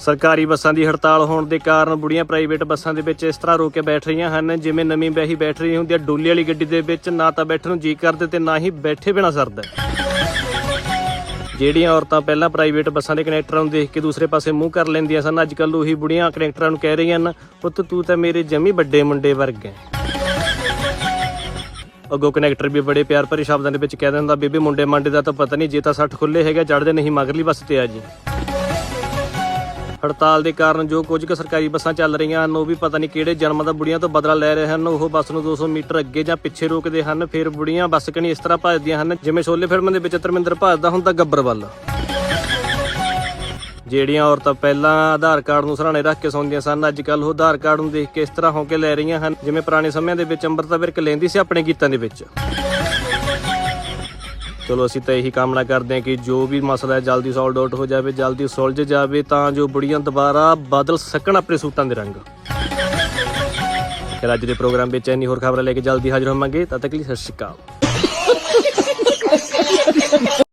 ਸਰਕਾਰੀ ਬੱਸਾਂ ਦੀ ਹੜਤਾਲ ਹੋਣ ਦੇ ਕਾਰਨ ਬੁੜੀਆਂ ਪ੍ਰਾਈਵੇਟ ਬੱਸਾਂ ਦੇ ਵਿੱਚ ਇਸ ਤਰ੍ਹਾਂ ਰੋ ਕੇ ਬੈਠ ਰਹੀਆਂ ਹਨ, ਜਿਵੇਂ ਨਵੀਂ ਵਿਆਹੀ ਬੈਠ ਰਹੀ ਹੁੰਦੀ ਹੈ, ਡੋਲੀ ਵਾਲੀ ਗੱਡੀ ਦੇ ਵਿੱਚ ਨਾ ਤਾਂ ਬੈਠਣ ਨੂੰ ਜੀ ਕਰਦੇ ਤੇ ਨਾ ਹੀ ਬੈਠੇ ਬਿਨਾ ਸਰਦਾ ਜਿਹੜੀਆਂ ਔਰਤਾਂ ਪਹਿਲਾਂ ਪ੍ਰਾਈਵੇਟ ਬੱਸਾਂ ਦੇ ਕਨੈਕਟਰਾਂ ਨੂੰ ਦੇਖ ਕੇ ਦੂਸਰੇ ਪਾਸੇ ਮੂੰਹ ਕਰ ਲੈਂਦੀਆਂ ਸਨ ਅੱਜ ਕੱਲ ਉਹੀ ਬੁੜੀਆਂ ਕਨੈਕਟਰਾਂ ਨੂੰ ਕਹਿ ਰਹੀਆਂ ਹਨ, ਪੁੱਤ ਤੂੰ ਤਾਂ ਮੇਰੇ ਜਮੀ ਵੱਡੇ ਮੁੰਡੇ ਵਰਗਾ ਹੈ। ਅੱਗੋਂ ਕਨੈਕਟਰ ਵੀ ਬੜੇ ਪਿਆਰ ਭਰੇ ਸ਼ਬਦਾਂ ਦੇ ਵਿੱਚ ਕਹਿ ਦਿੰਦਾ, ਬੇਬੇ ਮੁੰਡੇ ਮਾਂਡੇ ਦਾ ਤਾਂ ਪਤਾ ਨਹੀਂ, ਜੇ ਤਾਂ 60 ਖੁੱਲੇ ਹੈਗੇ ਚੜਦੇ ਨਹੀਂ, ਮਗਰਲੀ ਬੱਸ ਤੇ ਆ ਜੀ। ਹੜਤਾਲ ਦੇ ਕਾਰਨ ਜੋ ਕੁਝ ਕੁ ਸਰਕਾਰੀ ਬੱਸਾਂ ਚੱਲ ਰਹੀਆਂ ਹਨ, ਉਹ ਵੀ ਪਤਾ ਨਹੀਂ ਕਿਹੜੇ ਜਨਮ ਦਾ ਬੁੜੀਆਂ ਤੋਂ ਬਦਲਾ ਲੈ ਰਹੇ ਹਨ। ਉਹ ਬੱਸ ਨੂੰ 200 ਮੀਟਰ ਅੱਗੇ ਜਾਂ ਪਿੱਛੇ ਰੋਕਦੇ ਹਨ। ਫਿਰ ਬੁੜੀਆਂ ਬੱਸ ਕਣੀ ਇਸ ਤਰ੍ਹਾਂ ਭੱਜਦੀਆਂ ਹਨ, ਜਿਵੇਂ ਸ਼ੋਲੇ ਫਿਲਮ ਦੇ ਵਿੱਚ ਧਰਮਿੰਦਰ ਭੱਜਦਾ ਹੁੰਦਾ ਗੱਬਰ ਵੱਲ। ਜਿਹੜੀਆਂ ਔਰਤਾਂ ਪਹਿਲਾਂ ਆਧਾਰ ਕਾਰਡ ਨੂੰ ਸਰਾਣੇ ਰੱਖ ਕੇ ਸੌਂਦੀਆਂ ਸਨ ਅੱਜ ਕੱਲ ਉਹ ਆਧਾਰ ਕਾਰਡ ਨੂੰ ਦੇਖ ਕੇ ਇਸ ਤਰ੍ਹਾਂ ਹੋ ਕੇ ਲੈ ਰਹੀਆਂ ਹਨ, ਜਿਵੇਂ ਪੁਰਾਣੇ ਸਮਿਆਂ ਦੇ ਵਿੱਚ ਅੰਮ੍ਰਿਤਾ ਵਿਰਕ ਲੈਂਦੀ ਸੀ ਆਪਣੇ ਗੀਤਾਂ ਦੇ ਵਿੱਚ। ਚਲੋ ਅਸੀਂ ਤਾਂ ਇਹੀ ਕਾਮਨਾ ਕਰਦੇ ਹਾਂ ਕਿ ਜੋ ਵੀ ਮਸਲਾ ਹੈ ਜਲਦੀ ਸੋਲਡ ਆਊਟ ਹੋ ਜਾਵੇ, ਜਲਦੀ ਸੁਲਝ ਜਾਵੇ, ਤਾਂ ਜੋ ਬੁੜੀਆਂ ਦੁਬਾਰਾ ਬਦਲ ਸਕਣ ਆਪਣੇ ਸੂਟਾਂ ਦੇ ਰੰਗ। ਫਿਰ ਅੱਜ ਦੇ ਪ੍ਰੋਗਰਾਮ ਵਿੱਚ ਇੰਨੀ ਹੋਰ ਖਬਰਾਂ ਲੈ ਕੇ ਜਲਦੀ ਹਾਜ਼ਰ ਹੋਵਾਂਗੇ। ਤਦ ਤੱਕ ਲਈ ਸਤਿ ਸ਼੍ਰੀ ਅਕਾਲ।